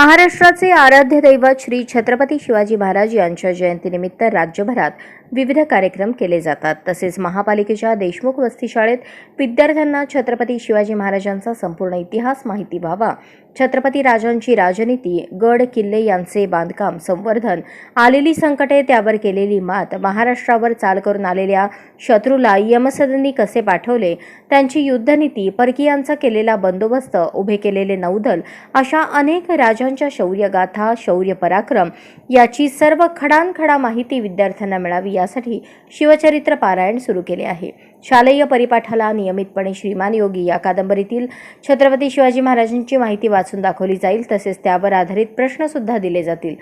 महाराष्ट्राचे आराध्य दैवत श्री छत्रपती शिवाजी महाराज यांच्या जयंतीनिमित्त राज्यभरात विविध कार्यक्रम केले जातात. तसेच महापालिकेच्या देशमुख वस्तीशाळेत विद्यार्थ्यांना छत्रपती शिवाजी महाराजांचा संपूर्ण इतिहास माहिती व्हावा. छत्रपती राजांची राजनीती गड किल्ले यांचे बांधकाम संवर्धन आलेली संकटे त्यावर केलेली मात महाराष्ट्रावर चाल करून आलेल्या शत्रूला यमसदनी कसे पाठवले त्यांची युद्धनीती परकीयांचा केलेला बंदोबस्त उभे केलेले नौदल अशा अनेक राजांच्या शौर्यगाथा शौर्य पराक्रम याची सर्व खडानखडा माहिती विद्यार्थ्यांना मिळावी यासाठी शिवचरित्र पारायण सुरू केले आहे. शालेय परिपाठाला नियमितपणे श्रीमान योगी या कादंबरीतील छत्रपती शिवाजी महाराजांची माहिती वाचून दाखवली जाईल तसेच त्यावर आधारित प्रश्नसुद्धा दिले जातील.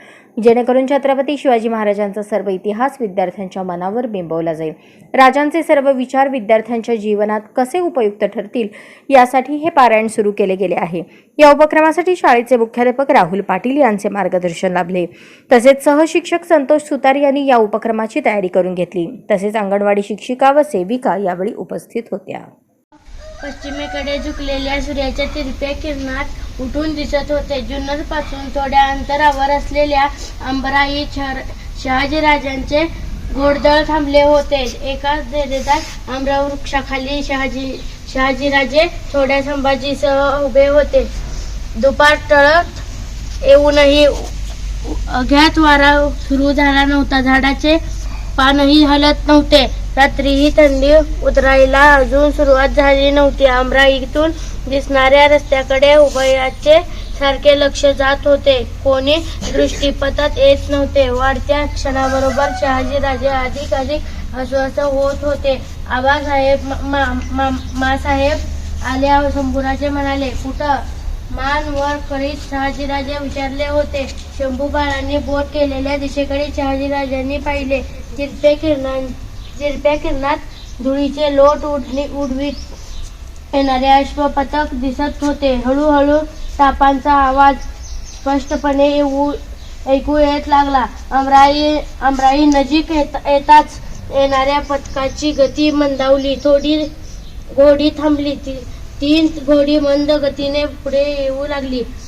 जेणेकरून छत्रपती शिवाजी महाराजांचा सर्व इतिहास विद्यार्थ्यांच्या मनावर बिंबवला जाईल. राजांचे सर्व विचार विद्यार्थ्यांच्या जीवनात कसे उपयुक्त ठरतील यासाठी हे पारायण सुरू केले गेले आहे. या उपक्रमासाठी शाळेचे मुख्याध्यापक राहुल पाटील यांचे मार्गदर्शन लाभले. तसेच सहशिक्षक संतोष सुतार यांनी या उपक्रमाची तयारी करून घेतली. तसेच अंगणवाडी शिक्षिका व सेविका यावेळी उपस्थित होत्या. पश्चिमेकडे झुकलेल्या सूर्याच्या तिरप्या किरणात उठून दिसत होते. जुन्नरपासून थोड्या अंतरावर असलेल्या अंबराई शहाजीराजांचे घोडदळ थांबले होते. एका देदेदार आंबरा वृक्षाखाली शहाजी शहाजीराजे थोड्या संभाजीसह उभे होते. दुपार टळत येऊनही अज्ञात वारा सुरू झाला नव्हता. झाडाचे पानही हलत नव्हते. रात्रीही थंडी उतरायला अजून सुरुवात झाली नव्हती. अमराईतून दिसणाऱ्या रस्त्याकडे उभयाचे सारखे लक्ष जात होते. कोणी दृष्टीपथात येत नव्हते. वाढत्या क्षणाबरोबर शहाजीराजे अधिक अधिक अस्वस्थ होत होते. आबासाहेब मा, मा, मासाहेब आल्या शंभूराजे म्हणाले कुठं? मान वर करीत शहाजीराजे विचारले होते. शंभू बाळांनी बोट केलेल्या दिशेकडे शहाजीराजांनी पाहिले. जिरप्या किरणां जिरप्या किरणात धुळीचे लोट उडली उडवीत. येणारे अश्वपथक दिसत होते. हळूहळू तापांचा आवाज स्पष्टपणे येऊ ऐकू येत लागला. अमराई अमराई नजीक येताच येणाऱ्या पथकाची गती मंदावली. थोडी घोडी थांबली. ती तीन घोडी मंद गतीने पुढे येऊ लागली.